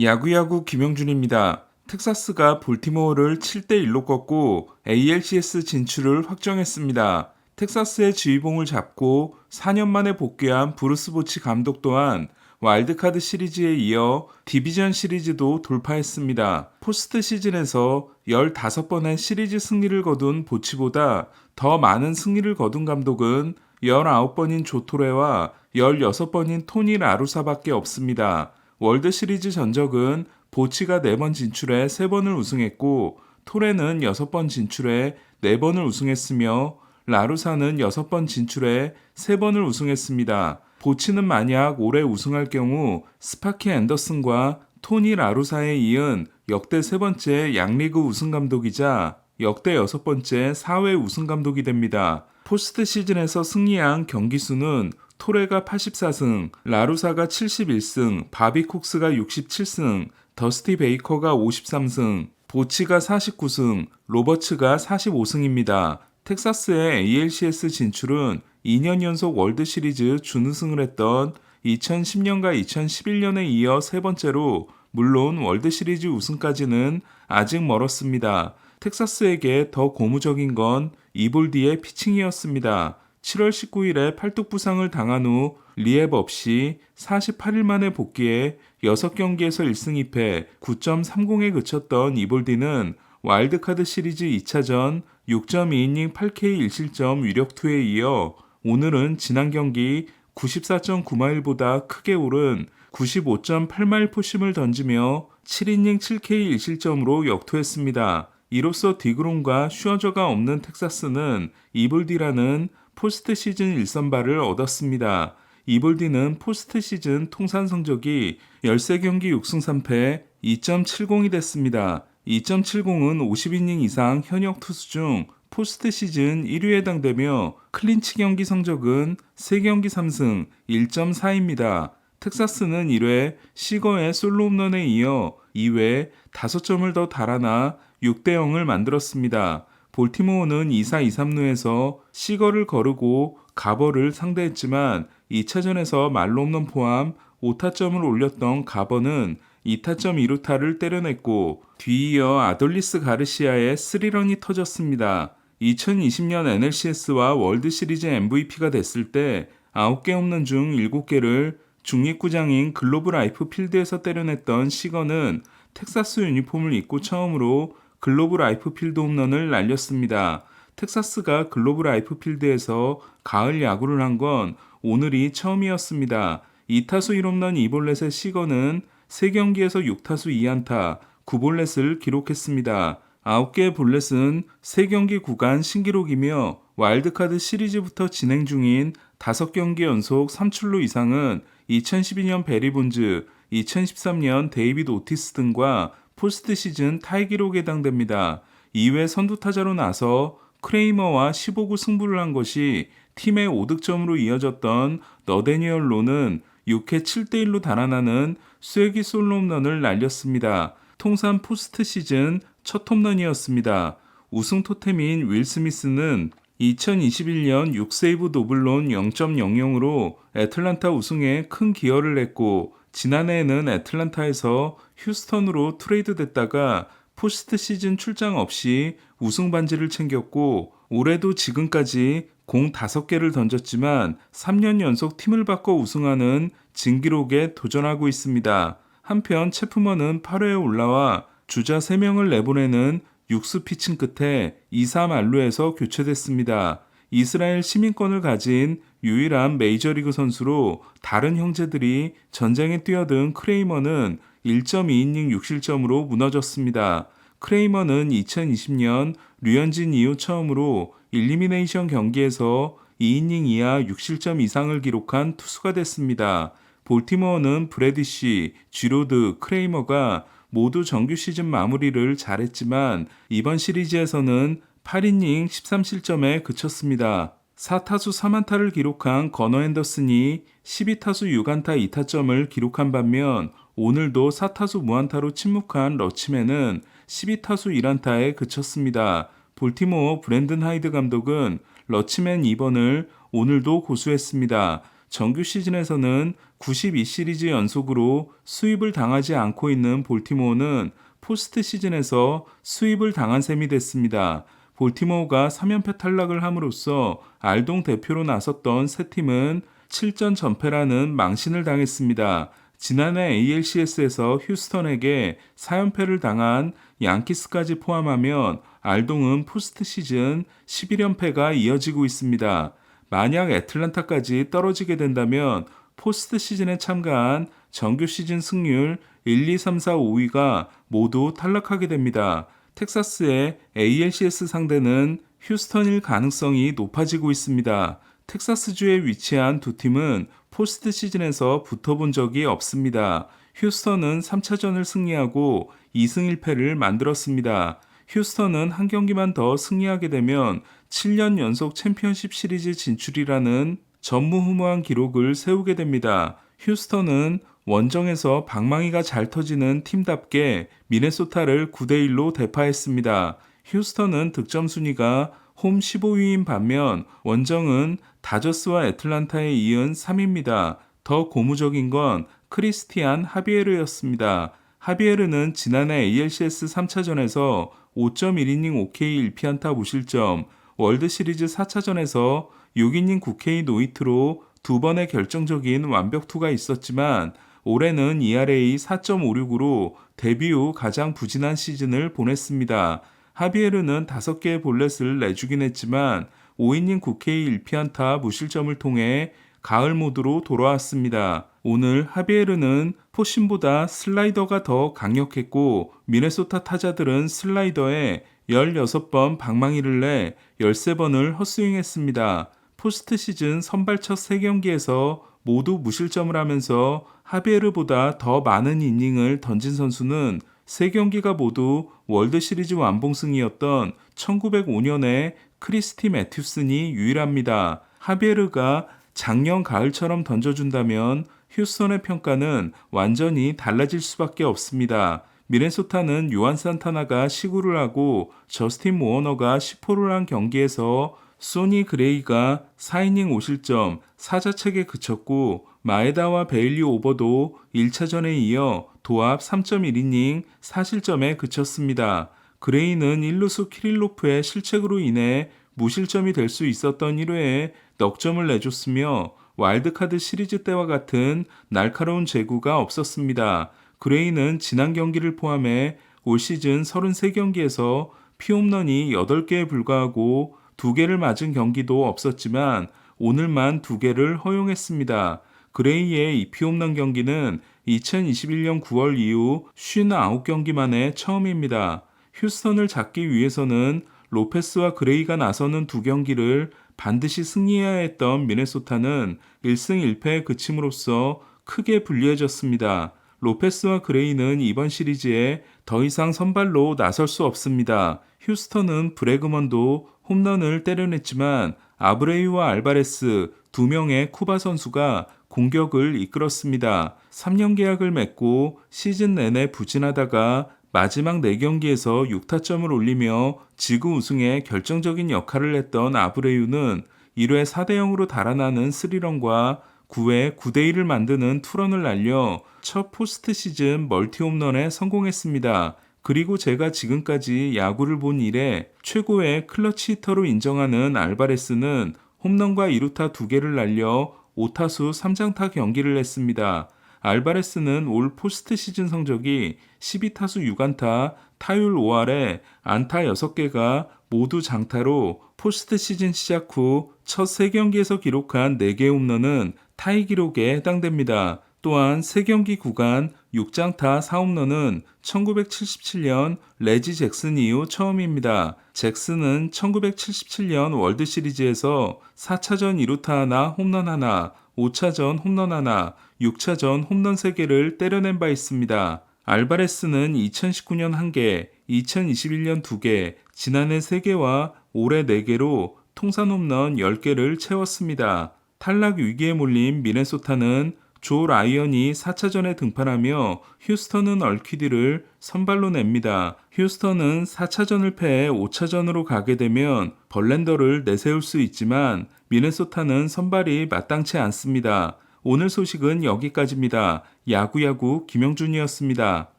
야구야구 김영준입니다. 텍사스가 볼티모어를 7대1로 꺾고 ALCS 진출을 확정했습니다. 텍사스의 지휘봉을 잡고 4년 만에 복귀한 브루스 보치 감독 또한 와일드카드 시리즈에 이어 디비전 시리즈도 돌파했습니다. 포스트 시즌에서 15번의 시리즈 승리를 거둔 보치보다 더 많은 승리를 거둔 감독은 19번인 조토레와 16번인 토니 라루사밖에 없습니다. 월드 시리즈 전적은 보치가 4번 진출해 3번을 우승했고 토레는 6번 진출해 4번을 우승했으며 라루사는 6번 진출해 3번을 우승했습니다. 보치는 만약 올해 우승할 경우 스파키 앤더슨과 토니 라루사에 이은 역대 세 번째 양리그 우승 감독이자 역대 여섯 번째 4회 우승 감독이 됩니다. 포스트 시즌에서 승리한 경기 수는 토레가 84승, 라루사가 71승, 바비 콕스가 67승, 더스티 베이커가 53승, 보치가 49승, 로버츠가 45승입니다. 텍사스의 ALCS 진출은 2년 연속 월드 시리즈 준우승을 했던 2010년과 2011년에 이어 세 번째로 물론 월드 시리즈 우승까지는 아직 멀었습니다. 텍사스에게 더 고무적인 건 이볼디의 피칭이었습니다. 7월 19일에 팔뚝 부상을 당한 후 리앱 없이 48일 만에 복귀해 6경기에서 1승 2패 9.30에 그쳤던 이볼디는 와일드카드 시리즈 2차전 6.2이닝 8K 1실점 위력 투에 이어 오늘은 지난 경기 94.9마일보다 크게 오른 95.8마일 포심을 던지며 7이닝 7K 1실점으로 역투했습니다. 이로써 디그론과 슈어저가 없는 텍사스는 이볼디라는 포스트 시즌 1선발을 얻었습니다. 이볼디는 포스트 시즌 통산 성적이 13경기 6승 3패 2.70이 됐습니다. 2.70은 50이닝 이상 현역 투수 중 포스트 시즌 1위에 해당되며 클린치 경기 성적은 3경기 3승 1.4입니다. 텍사스는 1회 시거의 솔로 홈런에 이어 2회 5점을 더 달아나 6대 0을 만들었습니다. 볼티모어는 2사 2삼루에서 시거를 거르고 가버를 상대했지만 2차전에서 말로 없는 포함 5타점을 올렸던 가버는 2타점 2루타를 때려냈고 뒤이어 아돌리스 가르시아의 3런이 터졌습니다. 2020년 NLCS와 월드시리즈 MVP가 됐을 때 9개 홈런 중 7개를 중립구장인 글로브 라이프 필드에서 때려냈던 시거는 텍사스 유니폼을 입고 처음으로 글로브 라이프 필드 홈런을 날렸습니다. 텍사스가 글로브 라이프 필드에서 가을 야구를 한 건 오늘이 처음이었습니다. 2타수 1홈런 2볼넷의 시거는 3경기에서 6타수 2안타 9볼넷을 기록했습니다. 9개의 볼넷은 3경기 구간 신기록이며 와일드카드 시리즈부터 진행 중인 5경기 연속 3출루 이상은 2012년 베리 본즈, 2013년 데이비드 오티스 등과 포스트 시즌 타이 기록에 해당됩니다. 2회 선두 타자로 나서 크레이머와 15구 승부를 한 것이 팀의 5득점으로 이어졌던 너데니얼 로는 6회 7대1로 달아나는 쐐기 솔로 홈런을 날렸습니다. 통산 포스트 시즌 첫 홈런이었습니다. 우승 토템인 윌 스미스는 2021년 6세이브 도블론 0.00으로 애틀란타 우승에 큰 기여를 했고 지난해에는 애틀란타에서 휴스턴으로 트레이드 됐다가 포스트 시즌 출장 없이 우승 반지를 챙겼고 올해도 지금까지 공 5개를 던졌지만 3년 연속 팀을 바꿔 우승하는 진기록에 도전하고 있습니다. 한편 체프먼은 8회에 올라와 주자 3명을 내보내는 육수 피칭 끝에 2-3 안루에서 교체됐습니다. 이스라엘 시민권을 가진 유일한 메이저리그 선수로 다른 형제들이 전쟁에 뛰어든 크레이머는 1.2이닝 6실점으로 무너졌습니다. 크레이머는 2020년 류현진 이후 처음으로 일리미네이션 경기에서 2이닝 이하 6실점 이상을 기록한 투수가 됐습니다. 볼티모어는 브래디시, 쥐로드, 크레이머가 모두 정규 시즌 마무리를 잘했지만 이번 시리즈에서는 8이닝 13실점에 그쳤습니다. 4타수 3안타를 기록한 거너 앤더슨이 12타수 6안타 2타점을 기록한 반면 오늘도 4타수 무안타로 침묵한 러치맨은 12타수 1안타에 그쳤습니다. 볼티모어 브랜든 하이드 감독은 러치맨 2번을 오늘도 고수했습니다. 정규 시즌에서는 92시리즈 연속으로 수입을 당하지 않고 있는 볼티모어는 포스트 시즌에서 수입을 당한 셈이 됐습니다. 볼티모어가 3연패 탈락을 함으로써 알동 대표로 나섰던 세 팀은 7전 전패라는 망신을 당했습니다. 지난해 ALCS에서 휴스턴에게 4연패를 당한 양키스까지 포함하면 알동은 포스트 시즌 11연패가 이어지고 있습니다. 만약 애틀란타까지 떨어지게 된다면 포스트 시즌에 참가한 정규 시즌 승률 1, 2, 3, 4, 5위가 모두 탈락하게 됩니다. 텍사스의 ALCS 상대는 휴스턴일 가능성이 높아지고 있습니다. 텍사스주에 위치한 두 팀은 포스트 시즌에서 붙어본 적이 없습니다. 휴스턴은 3차전을 승리하고 2승 1패를 만들었습니다. 휴스턴은 한 경기만 더 승리하게 되면 7년 연속 챔피언십 시리즈 진출이라는 전무후무한 기록을 세우게 됩니다. 휴스턴은 원정에서 방망이가 잘 터지는 팀답게 미네소타를 9대1로 대파했습니다. 휴스턴은 득점 순위가 홈 15위인 반면 원정은 다저스와 애틀란타에 이은 3위입니다. 더 고무적인 건 크리스티안 하비에르였습니다. 하비에르는 지난해 ALCS 3차전에서 5.1이닝 5K 1피안타 무실점, 월드 시리즈 4차전에서 6이닝 9K 노이트로 두 번의 결정적인 완벽투가 있었지만 올해는 ERA 4.56으로 데뷔 후 가장 부진한 시즌을 보냈습니다. 하비에르는 5개의 볼넷을 내주긴 했지만 5이닝 9K 1피안타 무실점을 통해 가을 모드로 돌아왔습니다. 오늘 하비에르는 포신보다 슬라이더가 더 강력했고 미네소타 타자들은 슬라이더에 16번 방망이를 내 13번을 헛스윙했습니다. 포스트 시즌 선발 첫 3경기에서 모두 무실점을 하면서 하비에르보다 더 많은 이닝을 던진 선수는 3경기가 모두 월드 시리즈 완봉승이었던 1905년의 크리스티 매튜슨이 유일합니다. 하비에르가 작년 가을처럼 던져준다면 휴스턴의 평가는 완전히 달라질 수밖에 없습니다. 미네소타는 요한 산타나가 시구를 하고 저스틴 모어너가 10호를 한 경기에서 소니 그레이가 4이닝 5실점 4자책에 그쳤고 마에다와 베일리 오버도 1차전에 이어 도합 3.1이닝 4실점에 그쳤습니다. 그레이는 1루수 키릴로프의 실책으로 인해 무실점이 될 수 있었던 1회에 넉점을 내줬으며 와일드카드 시리즈 때와 같은 날카로운 제구가 없었습니다. 그레이는 지난 경기를 포함해 올 시즌 33경기에서 피홈런이 8개에 불과하고 2개를 맞은 경기도 없었지만 오늘만 2개를 허용했습니다. 그레이의 이 피 홈런 경기는 2021년 9월 이후 59경기 만에 처음입니다. 휴스턴을 잡기 위해서는 로페스와 그레이가 나서는 두 경기를 반드시 승리해야 했던 미네소타는 1승 1패에 그침으로써 크게 불리해졌습니다. 로페스와 그레이는 이번 시리즈에 더 이상 선발로 나설 수 없습니다. 휴스턴은 브레그먼도 홈런을 때려냈지만 아브레이와 알바레스 두 명의 쿠바 선수가 공격을 이끌었습니다. 3년 계약을 맺고 시즌 내내 부진하다가 마지막 4경기에서 6타점을 올리며 지구 우승에 결정적인 역할을 했던 아브레유는 1회 4대 0으로 달아나는 스리런과 9회 9대 1을 만드는 투런을 날려 첫 포스트 시즌 멀티 홈런에 성공했습니다. 그리고 제가 지금까지 야구를 본 이래 최고의 클러치 히터로 인정하는 알바레스는 홈런과 2루타 2개를 날려 5타수 3장타 경기를 했습니다. 알바레스는 올 포스트 시즌 성적이 12타수 6안타, 타율 5할에 안타 6개가 모두 장타로 포스트 시즌 시작 후 첫 3경기에서 기록한 4개 홈런은 타이 기록에 해당됩니다. 또한 3경기 구간 6장타 4홈런은 1977년 레지 잭슨 이후 처음입니다. 잭슨은 1977년 월드 시리즈에서 4차전 2루타 하나 홈런 하나, 5차전 홈런 하나, 6차전 홈런 3개를 때려낸 바 있습니다. 알바레스는 2019년 1개, 2021년 2개, 지난해 3개와 올해 4개로 통산 홈런 10개를 채웠습니다. 탈락 위기에 몰린 미네소타는 조 라이언이 4차전에 등판하며 휴스턴은 얼퀴디를 선발로 냅니다. 휴스턴은 4차전을 패해 5차전으로 가게 되면 벌렌더를 내세울 수 있지만 미네소타는 선발이 마땅치 않습니다. 오늘 소식은 여기까지입니다. 야구야구 김영준이었습니다.